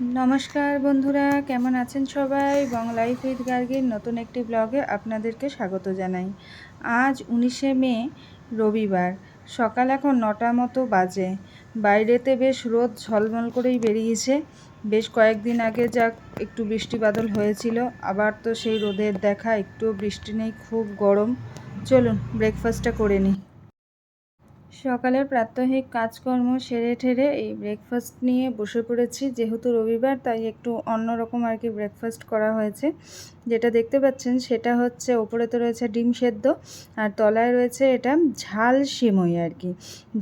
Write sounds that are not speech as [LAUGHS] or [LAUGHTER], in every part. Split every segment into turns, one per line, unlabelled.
নমস্কার বন্ধুরা, কেমন আছেন সবাই? বং লাইফ গার্গের নতুন একটি ব্লগে আপনাদেরকে স্বাগত জানাই। আজ উনিশে মে, রবিবার। সকাল এখন নটা মতো বাজে। বাইরেতে বেশ রোদ ঝলমল করেই বেরিয়েছে। বেশ কয়েকদিন আগে যা একটু বৃষ্টি বাদল হয়েছিল, আবার তো সেই রোদের দেখা একটু বৃষ্টি নেই, খুব গরম। চলুন ব্রেকফাস্টটা করে নিই। সকালের প্রাত্যহিক কাজকর্ম সেরে ঠেরে এই ব্রেকফাস্ট নিয়ে বসে পড়েছি। যেহেতু রবিবার, তাই একটু অন্যরকম আর কি ব্রেকফাস্ট করা হয়েছে। যেটা দেখতে পাচ্ছেন সেটা হচ্ছে ওপরে তো রয়েছে ডিম সেদ্ধ, আর তলায় রয়েছে এটা ঝাল সিমই আর কি।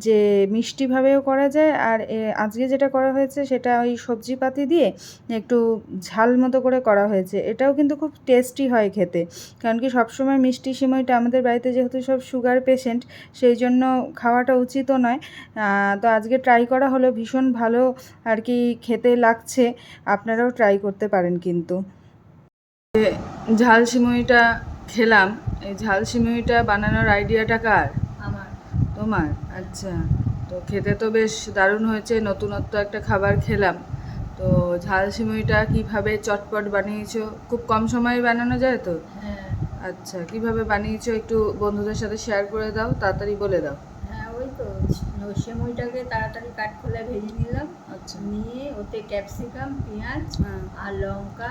যে মিষ্টিভাবেও করা যায়, আর আজকে যেটা করা হয়েছে সেটা ওই সবজিপাতি দিয়ে একটু ঝাল মতো করে করা হয়েছে। এটাও কিন্তু খুব টেস্টি হয় খেতে, কারণ কি সবসময় মিষ্টি সিমইটা আমাদের বাড়িতে যেহেতু সব সুগার পেশেন্ট, সেই জন্য খাওয়াটা উচিতও নয়। তো আজকে ট্রাই করা হলো, ভীষণ ভালো আর কি খেতে লাগছে, আপনারাও ট্রাই করতে পারেন কিন্তু। ঝাল সিমইটা খেলাম এই ঝাল সিমইটা বানানোর আইডিয়াটা কার?
আমার।
তোমার? আচ্ছা তো খেতে তো বেশ দারুণ হয়েছে নতুনত্ব একটা খাবার খেলাম। তো ঝাল সিমইটা কীভাবে চটপট বানিয়েছো? খুব কম সময়ে বানানো যায় তো?
হ্যাঁ।
আচ্ছা কীভাবে বানিয়েছো একটু বন্ধুদের সাথে শেয়ার করে দাও তাড়াতাড়ি বলে দাও।
হ্যাঁ ওই তো সেমইটাকে তাড়াতাড়ি কাট খোলা ভেজে নিলাম।
আচ্ছা।
নিয়ে ওতে ক্যাপসিকাম পেঁয়াজ
হ্যাঁ।
আর লঙ্কা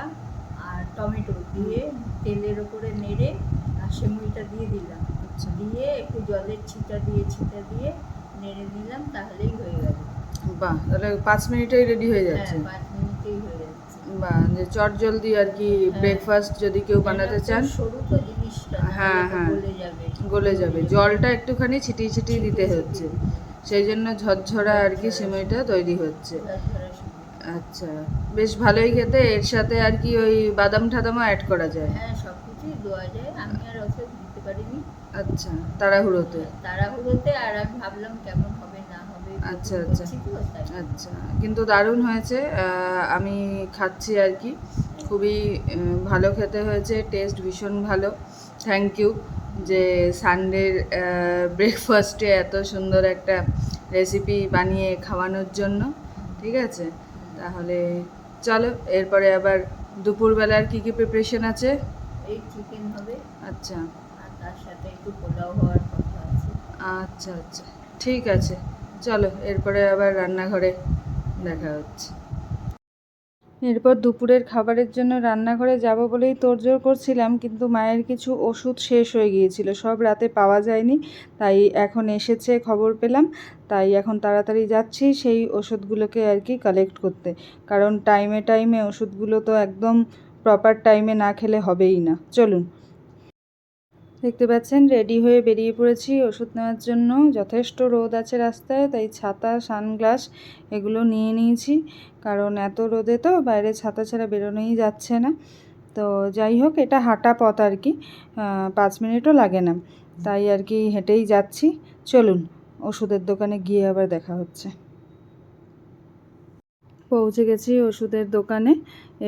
আর টমেটো দিয়ে তেলের ওপরে নেড়ে আর সেমইটা দিয়ে দিলাম।
আচ্ছা।
দিয়ে একটু জলের ছিটা দিয়ে ছিটা দিয়ে নেড়ে দিলাম তাহলেই হয়ে গেল।
বাহ তাহলে পাঁচ মিনিটেই রেডি হয়ে
হ্যাঁ
যাচ্ছে।
পাঁচ মিনিটেই হয়ে যাচ্ছে।
বাহ যে চট জলদি আর কি ব্রেকফাস্ট যদি কেউ বানাতে চান।
সরু তো জিনিসটা
হ্যাঁ, হ্যাঁ।
গলে যাবে।
গলে যাবে। জলটা একটুখানি ছিটিয়ে ছিটিয়ে দিতে হচ্ছে। সেই জন্য ঝরঝরা আর কি সিমইটা তৈরি হচ্ছে। আচ্ছা বেশ ভালোই খেতে। এর সাথে আর কি ওই বাদাম ঠাদামও অ্যাড করা যায়?
হ্যাঁ সব কিছুই দেওয়া যায়। আমি আর অত দিতে পারিনি।
আচ্ছা তাড়াহুড়োতে?
তাড়াহুড়োতে আর আমি ভাবলাম কেমন হবে না হবে
আচ্ছা, আচ্ছা। আচ্ছা কিন্তু দারুণ হয়েছে। আমি খাচ্ছি আর কি। খুবই ভালো খেতে হয়েছে। টেস্ট ভীষণ ভালো। থ্যাংক ইউ যে সানডের ব্রেকফাস্টে এত সুন্দর একটা রেসিপি বানিয়ে খাওয়ানোর জন্য। ঠিক আছে? তাহলে চলো এরপরে আবার দুপুরবেলার কি কি প্রিপারেশন আছে?
এই চিকেন হবে
আচ্ছা।
আর তার সাথে একটু পোলাও হওয়ার কথা আছে।
আচ্ছা আচ্ছা। ঠিক আছে চলো এরপরে আবার রান্নাঘরে দেখা হচ্ছে। এরপর দুপুরের খাবারের জন্য রান্নাঘরে যাব বলেই তোড়জোড় করছিলাম, কিন্তু মায়ের কিছু ওষুধ শেষ হয়ে গিয়েছিল। সব রাতে পাওয়া যায়নি, তাই এখন এসেছে খবর পেলাম। তাই এখন তাড়াতাড়ি যাচ্ছি সেই ওষুধগুলোকে আর কি কালেক্ট করতে। কারণ টাইমে টাইমে ওষুধগুলো তো একদম প্রপার টাইমে না খেলে হবেই না। চলুন। দেখতে পাচ্ছেন রেডি হয়ে বেরিয়ে পড়েছি। ওষুধ নেওয়ার জন্য যথেষ্ট রোদ আছে রাস্তায়, তাই ছাতা, সানগ্লাস এগুলো নিয়ে নিয়েছি। কারণ এত রোদে তো বাইরে ছাতা ছাড়া বেরোনোই যাচ্ছে না। তো যাই হোক, এটা হাঁটা পথ আর কি পাঁচ মিনিটও লাগে না। তাই আর কি হেঁটেই যাচ্ছি। চলুন, ওষুধের দোকানে গিয়ে আবার দেখা হচ্ছে। পৌঁছে গেছি ওষুধের দোকানে।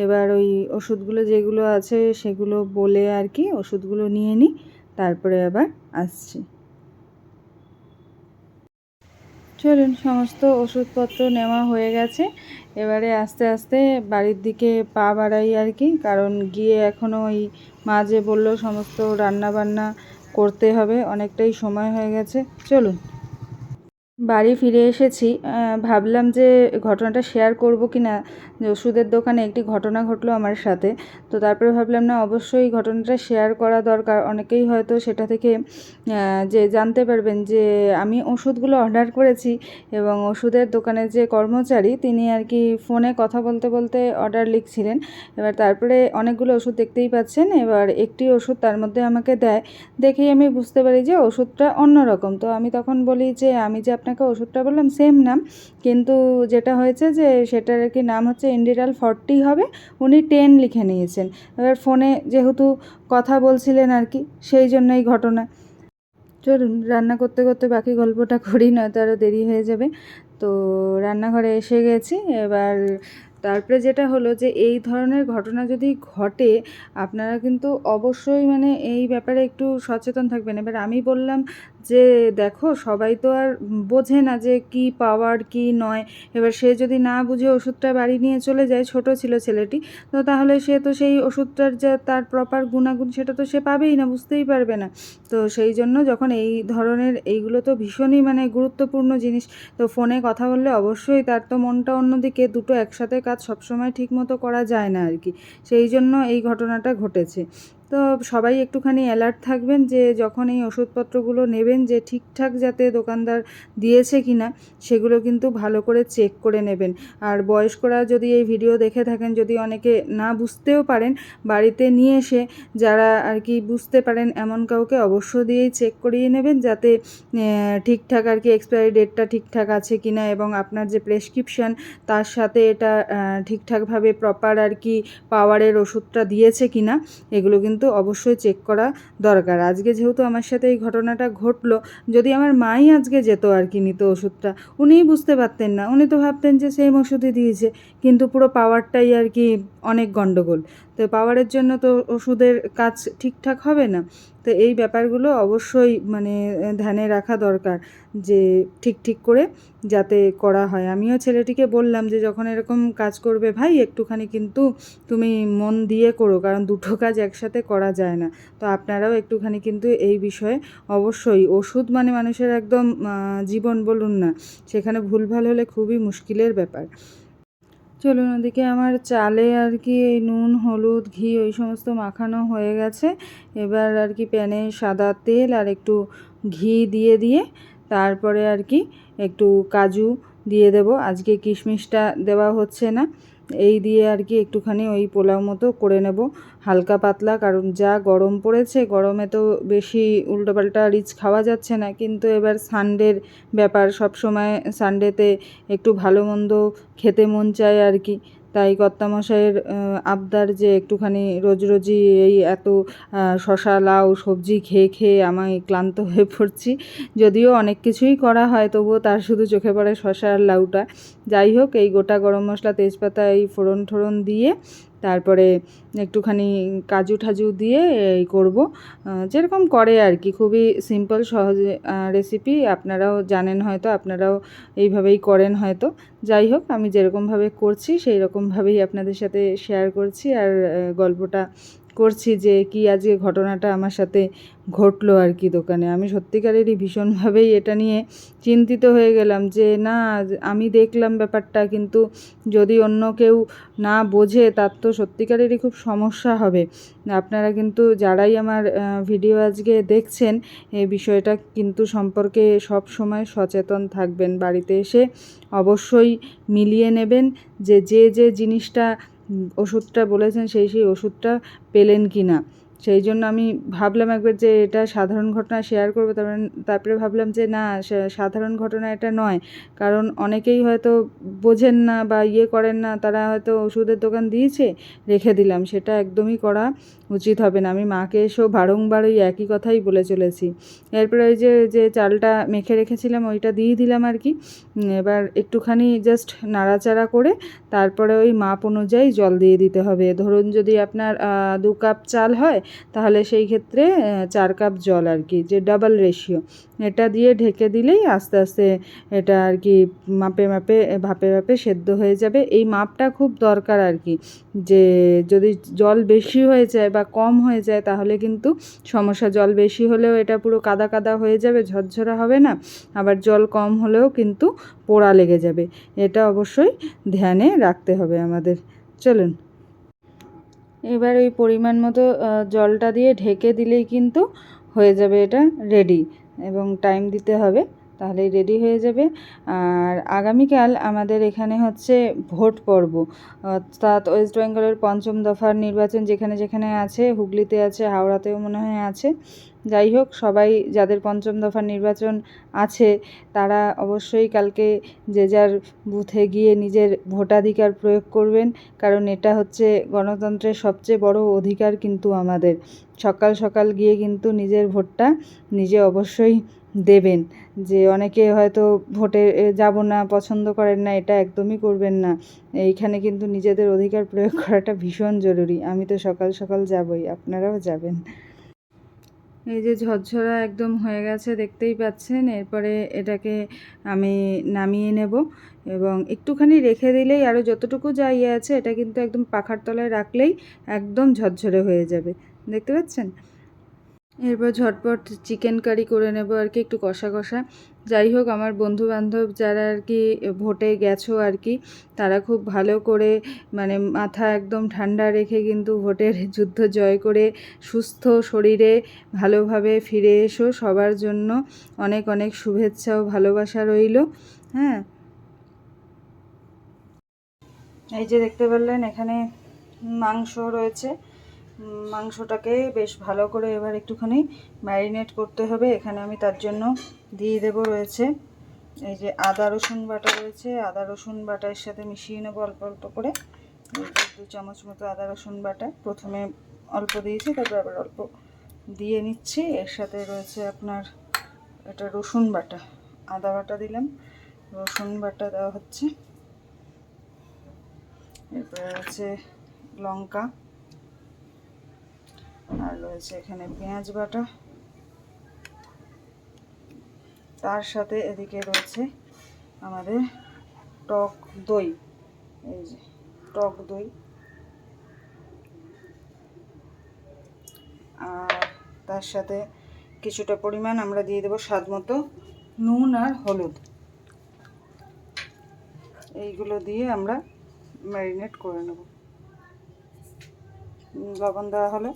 এবার ওই ওষুধগুলো যেগুলো আছে সেগুলো বলে আর কি ওষুধগুলো নিয়ে নিই। তারপরে আবার আসছি। চলুন, সমস্ত ওষুধপত্র নেওয়া হয়ে গেছে। এবারে আস্তে আস্তে বাড়ির দিকে পা বাড়াই আর কি, কারণ গিয়ে এখনও ওই মা যে বলল, সমস্ত রান্না বান্না করতে হবে, অনেকটাই সময় হয়ে গেছে। চলুন। বাড়ি ফিরে এসেছি। ভাবলাম যে ঘটনাটা শেয়ার করব কি না যে ওষুধের দোকানে একটি ঘটনা ঘটলো আমার সাথে। তো তারপরে ভাবলাম, না, অবশ্যই ঘটনাটা শেয়ার করা দরকার। অনেকেই হয়তো সেটা থেকে যে জানতে পারবেন যে আমি ওষুধগুলো অর্ডার করেছি এবং ওষুধের দোকানের যে কর্মচারী, তিনি আর কি ফোনে কথা বলতে বলতে অর্ডার লিখছিলেন। এবার তারপরে অনেকগুলো ওষুধ দেখতেই পাচ্ছেন। এবার একটি ওষুধ তার মধ্যে আমাকে দেয়। দেখেই আমি বুঝতে পারি যে ওষুধটা অন্যরকম। তো আমি তখন বলি যে, আমি যে আপনাকে ওষুধটা বললাম সেম নাম। কিন্তু যেটা হয়েছে যে, সেটার কি নাম হচ্ছে ইন্ডিরাল ফর্টি হবে, উনি টেন লিখে নিয়েছেন। এবার ফোনে যেহেতু কথা বলছিলেন আর কি, সেই জন্যই ঘটনা। চলুন, রান্না করতে করতে বাকি গল্পটা করি, নয়তো আরও দেরি হয়ে যাবে। তো রান্নাঘরে এসে গেছি, এবার তারপরে যেটা হলো যে, এই ধরনের ঘটনা যদি ঘটে, আপনারা কিন্তু অবশ্যই মানে এই ব্যাপারে একটু সচেতন থাকবেন। এবার আমি বললাম যে দেখো সবাই তো আর বোঝে না যে কি পাওয়ার কি নয়। এবার সে যদি না বুঝে ওষুধটা বাড়ি নিয়ে চলে যায়, ছোট ছিল ছেলেটি, তো তাহলে সে তো সেই ওষুধটার যে তার প্রপার গুণাগুণ সেটা তো সে পাবেই না, বুঝতেই পারবে না। তো সেই জন্য যখন এই ধরনের এইগুলো তো ভীষণই মানে গুরুত্বপূর্ণ জিনিস, তো ফোনে কথা বললে অবশ্যই তার তো মনটা অন্যদিকে, দুটো একসাথে কাজ সবসময় ঠিক মতো করা যায় না আর কি। সেই জন্য এই ঘটনাটা ঘটেছে। তো সবাই একটুখানি অ্যালার্ট থাকবেন যে যখন এই ওষুধপত্রগুলো নেবেন যে ঠিকঠাক যাতে দোকানদার দিয়েছে কি না সেগুলো কিন্তু ভালো করে চেক করে নেবেন। আর বয়স্করা যদি এই ভিডিও দেখে থাকেন, যদি অনেকে না বুঝতেও পারেন, বাড়িতে নিয়ে এসে যারা আর কি বুঝতে পারেন এমন কাউকে অবশ্য দিয়েই চেক করিয়ে নেবেন যাতে ঠিকঠাক আর কি এক্সপায়ারি ডেটটা ঠিকঠাক আছে কি না এবং আপনার যে প্রেসক্রিপশান তার সাথে এটা ঠিকঠাকভাবে প্রপার আর কি পাওয়ারের ওষুধটা দিয়েছে কি না এগুলো কিন্তু অবশ্যই চেক করা দরকার। আজকে যেহেতু আমার সাথে এই ঘটনাটা ঘটলো, যদি আমার মাই আজকে যেত আর কি নিত ওষুধটা, উনিই বুঝতে পারতেন না। উনি তো ভাবতেন যে সেম ওষুধই দিয়েছে, কিন্তু পুরো পাওয়ারটাই আর কি অনেক গণ্ডগোল তো পাওয়ারের জন্য তো ওষুধের কাজ ঠিকঠাক হবে না। তো এই ব্যাপারগুলো অবশ্যই মানে ধ্যানে রাখা দরকার যে ঠিক ঠিক করে যাতে করা হয়। আমিও ছেলেটিকে বললাম যে, যখন এরকম কাজ করবে ভাই, একটুখানি কিন্তু তুমি মন দিয়ে করো, কারণ দুটো কাজ একসাথে করা যায় না। তো আপনারাও একটুখানি কিন্তু এই বিষয়ে অবশ্যই ওষুধ মানে মানুষের একদম জীবন বলুন না, সেখানে ভুলভাল হলে খুবই মুশকিলের ব্যাপার। চলুন ওদিকে আমার চালে আর কি এই নুন, হলুদ, ঘি ওই সমস্ত মাখানো হয়ে গেছে। এবার আর কি প্যানে সাদা তেল আর একটু ঘি দিয়ে দিয়ে তারপরে আর কি একটু কাজু দিয়ে দেব। আজকে কিশমিশটা দেওয়া হচ্ছে না। এই দিয়ে আর কি একটুখানি ওই পোলাও মতো করে নেব। হালকা পাতলা, কারণ যা গরম পড়েছে, গরমে তো বেশি উল্টোপাল্টা রিচ খাওয়া যাচ্ছে না। কিন্তু এবার সানডের ব্যাপার সব সময় সানডেতে একটু ভালো মন্দ খেতে মন চায় আর কি। তাই কর্তামশাইয়ের আবদার যে একটুখানি রোজ রোজই এই এত শশা লাউ, সবজি খেয়ে খেয়ে আমি ক্লান্ত হয়ে পড়ছি। যদিও অনেক কিছুই করা হয়, তবুও তার শুধু চোখে পড়ে শশা আর লাউটা। যাই হোক, এই গোটা গরম মশলা তেজপাতা, এই ফোড়ন ঠোড়ন দিয়ে তারপরে একটুখানি কাজু ঠাজু দিয়ে এই করব। যেরকম করে আর কি, খুবই সিম্পল সহজ রেসিপি আপনারাও জানেন হয়তো, আপনারাও এইভাবেই করেন হয়তো। যাই হোক, আমি যেরকমভাবে করছি সেই রকমভাবেই আপনাদের সাথে শেয়ার করছি। আর গল্পটা করছি যে কি আজকে ঘটনাটা আমার সাথে ঘটলো আর কি দোকানে। আমি সত্যিকারেরই ভীষণভাবেই এটা নিয়ে চিন্তিত হয়ে গেলাম যে না আমি দেখলাম ব্যাপারটা কিন্তু যদি অন্য কেউ না বোঝে তার তো সত্যিকারেরই খুব সমস্যা হবে। আপনারা কিন্তু যারাই আমার ভিডিও আজকে দেখছেন এই বিষয়টা কিন্তু সম্পর্কে সব সময় সচেতন থাকবেন। বাড়িতে এসে অবশ্যই মিলিয়ে নেবেন যে যে যে জিনিসটা ওষুধটা বলেছেন সেই সেই ওষুধটা পেলেন কি না সেই জন্য আমি ভাবলাম একবার যে এটা সাধারণ ঘটনা শেয়ার করব। তারপরে তারপরে ভাবলাম যে না সাধারণ ঘটনা এটা নয়। কারণ অনেকেই হয়তো বোঝেন না বা ইয়ে করেন না, তারা হয়তো ওষুধের দোকান দিয়েছে, রেখে দিলাম। সেটা একদমই করা উচিত হবে না। আমি মাকে এসেও বারংবার ওই একই কথাই বলে চলেছি। এরপরে ওই যে যে চালটা মেখে রেখেছিলাম, ওইটা দিয়ে দিলাম আর কি। এবার একটুখানি জাস্ট নাড়াচাড়া করে তারপরে ওই মাপ অনুযায়ী জল দিয়ে দিতে হবে। ধরুন যদি আপনার দু কাপ চাল হয় তাহলে সেই ক্ষেত্রে চার কাপ জল আর কি, যে ডাবল রেশিও এটা দিয়ে ঢেকে দিলেই আস্তে আস্তে এটা আর কি মাপে মাপে, ভাপে ভাপে সেদ্ধ হয়ে যাবে। এই মাপটা খুব দরকার আর কি, যে যদি জল বেশি হয়ে যায় বা কম হয়ে যায়, তাহলে কিন্তু সমস্যা। জল বেশি হলেও এটা পুরো কাদা কাদা হয়ে যাবে, ঝরঝরা হবে না। আবার জল কম হলেও কিন্তু পোড়া লেগে যাবে। এটা অবশ্যই ধ্যানে রাখতে হবে আমাদের। চলুন। এবার ওই পরিমাণ মতো জলটা দিয়ে ঢেকে দিলেই কিন্তু হয়ে যাবে এটা রেডি এবং টাইম দিতে হবে, তাহলেই রেডি হয়ে যাবে। আর আগামীকাল আমাদের এখানে হচ্ছে ভোট পর্ব, অর্থাৎ ওয়েস্ট বেঙ্গলের পঞ্চম দফার নির্বাচন যেখানে যেখানে আছে, হুগলিতে আছে, হাওড়াতেও মনে হয় আছে। যাই হোক, সবাই যাদের পঞ্চম দফার নির্বাচন আছে, তারা অবশ্যই কালকে যে যার বুথে গিয়ে নিজের ভোটাধিকার প্রয়োগ করবেন, কারণ এটা হচ্ছে গণতন্ত্রের সবচেয়ে বড় অধিকার কিন্তু আমাদের। সকাল সকাল গিয়ে কিন্তু নিজের ভোটটা নিজে অবশ্যই দেবেন। যে অনেকে হয়তো ভোটে যাব না, পছন্দ করেন না, এটা একদমই করবেন না। এইখানে কিন্তু নিজেদের অধিকার প্রয়োগ করাটা ভীষণ জরুরি। আমি তো সকাল সকাল যাবই, আপনারাও যাবেন। এই যে ঝরঝরা একদম হয়ে গেছে, দেখতেই পাচ্ছেন। এরপরে এটাকে আমি নামিয়ে নেব এবং একটুখানি রেখে দিলেই আরও যতটুকু যা ইয়ে আছে, এটা কিন্তু একদম পাখার তলায় রাখলেই একদম ঝরঝরে হয়ে যাবে। দেখতে পাচ্ছেন? এরপর ঝটপট চিকেন কারি করে নেব আর কি, একটু কষা কষা। যাই হোক, আমার বন্ধু বান্ধব যারা আর কি ভোটে গেছো আর কি, তারা খুব ভালো করে মানে মাথা একদম ঠান্ডা রেখে কিন্তু ভোটের যুদ্ধ জয় করে সুস্থ শরীরে ভালোভাবে ফিরে এসো। সবার জন্য অনেক অনেক শুভেচ্ছা ও ভালোবাসা রইল। হ্যাঁ। এই যে দেখতে পারলেন এখানে মাংস রয়েছে। মাংসটাকে বেশ ভালো করে এবার একটুখানি ম্যারিনেট করতে হবে। এখানে আমি তার জন্য দিয়ে দেবো রয়েছে এই যে আদা, রসুন বাটা রয়েছে। আদা, রসুন বাটার সাথে মিশিয়ে নেব অল্প অল্প করে। দু চামচ মতো আদা, রসুন বাটা। প্রথমে অল্প দিয়েছি, তারপর আবার অল্প দিয়ে নিচ্ছি। এর সাথে রয়েছে আপনার এটা রসুন বাটা। আদা বাটা দিলাম, রসুন বাটা দেওয়া হচ্ছে। এরপরে আছে লঙ্কা। আর রয়েছে এখানে পেঁয়াজ বাটা। তার সাথে এদিকে রয়েছে আমাদের টক দই। এই যে টক দই। আর তার সাথে কিছুটা পরিমাণ আমরা দিয়ে দেবো স্বাদ মতো নুন আর হলুদ। এইগুলো দিয়ে আমরা ম্যারিনেট করে নেব। লবণ দেওয়া হলো।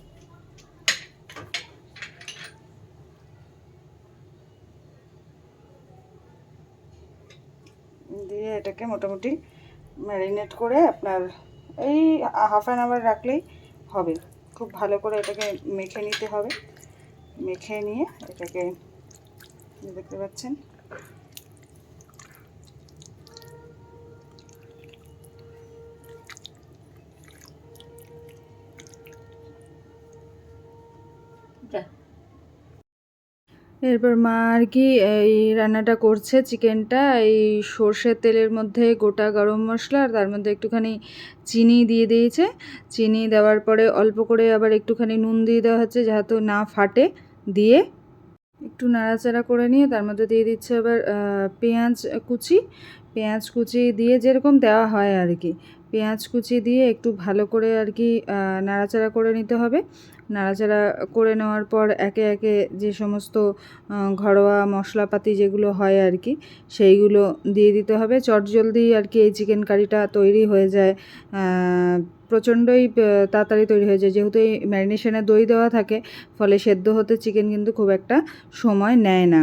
দিয়ে এটাকে মোটামুটি ম্যারিনেট করে আপনার এই হাফ অ্যান আওয়ার রাখলেই হবে। খুব ভালো করে এটাকে মেখে নিতে হবে। মেখে নিয়ে এটাকে দেখতে পাচ্ছেন? এরপর মা আর কি এই রান্নাটা করছে চিকেনটা, এই সর্ষের তেলের মধ্যে গোটা গরম মশলা আর তার মধ্যে একটুখানি চিনি দিয়ে দিয়েছে। চিনি দেওয়ার পরে অল্প করে আবার একটুখানি নুন দিয়ে দেওয়া হচ্ছে যাতে না ফাটে। দিয়ে একটু নাড়াচাড়া করে নিয়ে তার মধ্যে দিয়ে দিচ্ছে আবার পেঁয়াজ কুচি। পেঁয়াজ কুচি দিয়ে যেরকম দেওয়া হয় আর কি। পেঁয়াজ কুচি দিয়ে একটু ভালো করে আর কি নাড়াচাড়া করে নিতে হবে। নাড়াচাড়া করে নেওয়ার পর একে একে যে সমস্ত ঘরোয়া মশলাপাতি যেগুলো হয় আর কি, সেইগুলো দিয়ে দিতে হবে। চটজলদি আর কি এই চিকেন কারিটা তৈরি হয়ে যায়। প্রচণ্ডই তাড়াতাড়ি তৈরি হয়ে যায়। যেহেতু এই ম্যারিনেশনে দই দেওয়া থাকে, ফলে সেদ্ধ হতে চিকেন কিন্তু খুব একটা সময় নেয় না।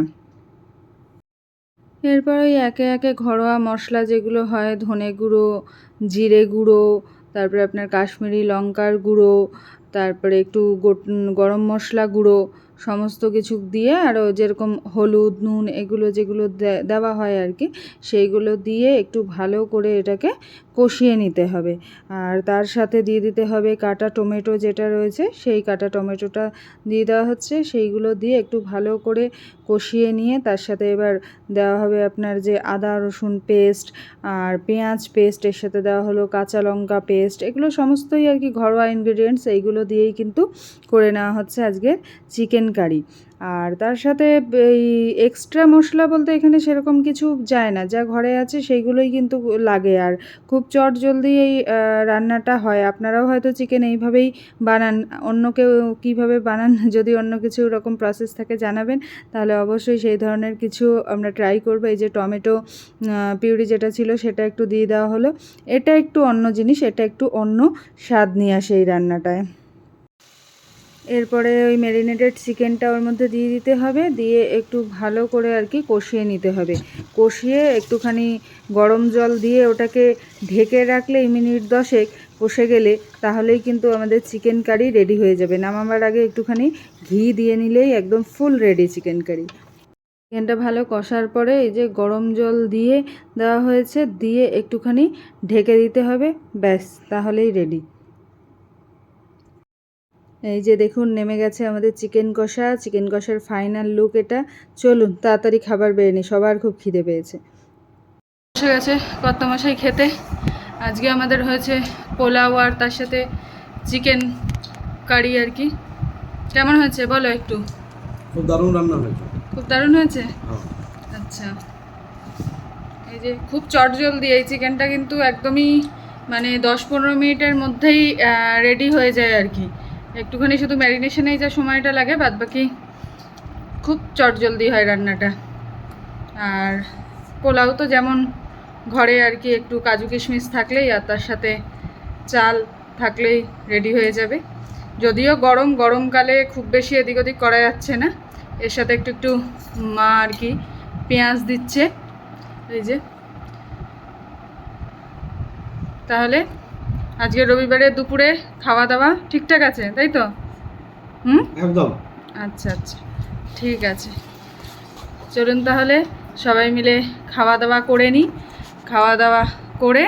এরপর ওই একে একে ঘরোয়া মশলা যেগুলো হয়, ধনে গুঁড়ো, জিরে গুঁড়ো, তারপরে আপনার কাশ্মীরি লঙ্কার গুঁড়ো তারপরে একটু গরম মশলা গুঁড়ো সমস্ত কিছু দিয়ে আরও যেরকম হলুদ, নুন এগুলো যেগুলো দেওয়া হয় আর কি, সেইগুলো দিয়ে একটু ভালো করে এটাকে কষিয়ে নিতে হবে। আর তার সাথে দিয়ে দিতে হবে কাটা টমেটো যেটা রয়েছে, সেই কাটা টমেটোটা দিয়ে দেওয়া হচ্ছে, সেইগুলো দিয়ে একটু ভালো করে কষিয়ে নিয়ে তার সাথে এবার দেওয়া হবে আপনার যে আদা, রসুন পেস্ট আর পেঁয়াজ পেস্ট এর সাথে দেওয়া হলো কাঁচা লঙ্কা পেস্ট এগুলো সমস্তই আর কি ঘরোয়া ইনগ্রেডিয়েন্টস এইগুলো দিয়েই কিন্তু করে নেওয়া হচ্ছে আজকের চিকেন কারি আর তার সাথে এই এক্সট্রা মশলা বলতে এখানে সেরকম কিছু যায় না। যা ঘরে আছে সেইগুলোই কিন্তু লাগে। আর খুব চট জলদি এই রান্নাটা হয়। আপনারাও হয়তো চিকেন এইভাবেই বানান। অন্য কেউ কীভাবে বানান? [LAUGHS] যদি অন্য কিছু রকম প্রসেস থাকে জানাবেন। তাহলে অবশ্যই সেই ধরনের কিছু আমরা ট্রাই করব। এই যে টমেটো পিউরি যেটা ছিল সেটা একটু দিয়ে দেওয়া হলো। এটা একটু অন্য জিনিস, এটা একটু অন্য স্বাদ নিয়ে আসে এই রান্নাটায়। এরপরে ওই ম্যারিনেটেড চিকেনটা ওর মধ্যে দিয়ে দিতে হবে, দিয়ে একটু ভালো করে আর কি কষিয়ে নিতে হবে। কষিয়ে একটুখানি গরম জল দিয়ে ওটাকে ঢেকে রাখলে মিনিট দশেক কষে গেলে তাহলেই কিন্তু আমাদের চিকেন কারি রেডি হয়ে যাবে। নামাবার আগে একটুখানি ঘি দিয়ে নিলেই একদম ফুল রেডি চিকেন কারি চিকেনটা ভালো কষার পরে এই যে গরম জল দিয়ে দেওয়া হয়েছে, দিয়ে একটুখানি ঢেকে দিতে হবে, ব্যাস, তাহলেই রেডি এই যে দেখুন নেমে গেছে আমাদের চিকেন কষা। চিকেন কষার ফাইনাল লুক এটা। চলুন তাড়াতাড়ি খাবার বেড়ে নি সবার খুব খিদে পেয়েছে। বসে গেছে কত মশাই খেতে। আজকে আমাদের হয়েছে পোলাও আর তার সাথে চিকেন কারি আর কি। কেমন হয়েছে বলো একটু?
খুব দারুণ রান্না হয়েছে।
খুব দারুণ হয়েছে?
হ্যাঁ।
আচ্ছা। এই যে খুব চটজলদি এই চিকেনটা কিন্তু একদমই মানে দশ পনেরো মিনিটের মধ্যেই রেডি হয়ে যায় আর কি। একটুখানি শুধু ম্যারিনেশনেই যা সময়টা লাগে বাদ বাকি খুব চটজলদি হয় রান্নাটা। আর পোলাও তো যেমন ঘরে আর কি একটু কাজু কিশমিশ থাকলেই, আর তার সাথে চাল থাকলেই রেডি হয়ে যাবে। যদিও গরম গরমকালে খুব বেশি এদিক ওদিক করা যাচ্ছে না। এর সাথে একটু একটু মা আর কি পেঁয়াজ দিচ্ছে। এই যে। তাহলে আজকে রবিবারে দুপুরে খাওয়া দাওয়া ঠিকঠাক আছে তাই তো? হুম?
একদম।
আচ্ছা আচ্ছা ঠিক আছে। চলুন তাহলে সবাই মিলে খাওয়া দাওয়া করে নিই। খাওয়া দাওয়া করে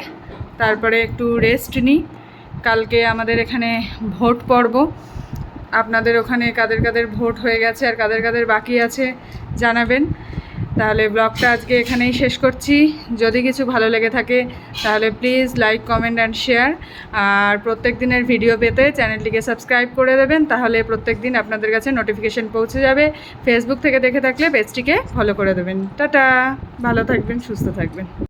তারপরে একটু রেস্ট নিই। কালকে আমাদের এখানে ভোট পর্ব। আপনাদের ওখানে কাদের কাদের ভোট হয়ে গেছে আর কাদের কাদের বাকি আছে জানাবেন। তাহলে ব্লগটা আজকে এখানেই শেষ করছি। যদি কিছু ভালো লেগে থাকে, তাহলে please like comment and share আর প্রত্যেক দিনের ভিডিও পেতে চ্যানেলটিকে সাবস্ক্রাইব করে দেবেন, তাহলে প্রত্যেক দিন আপনাদের কাছে নোটিফিকেশান পৌঁছে যাবে। ফেসবুক থেকে দেখে থাকলে পেজটিকে ফলো করে দেবেন। টাটা! ভালো থাকবেন, সুস্থ থাকবেন।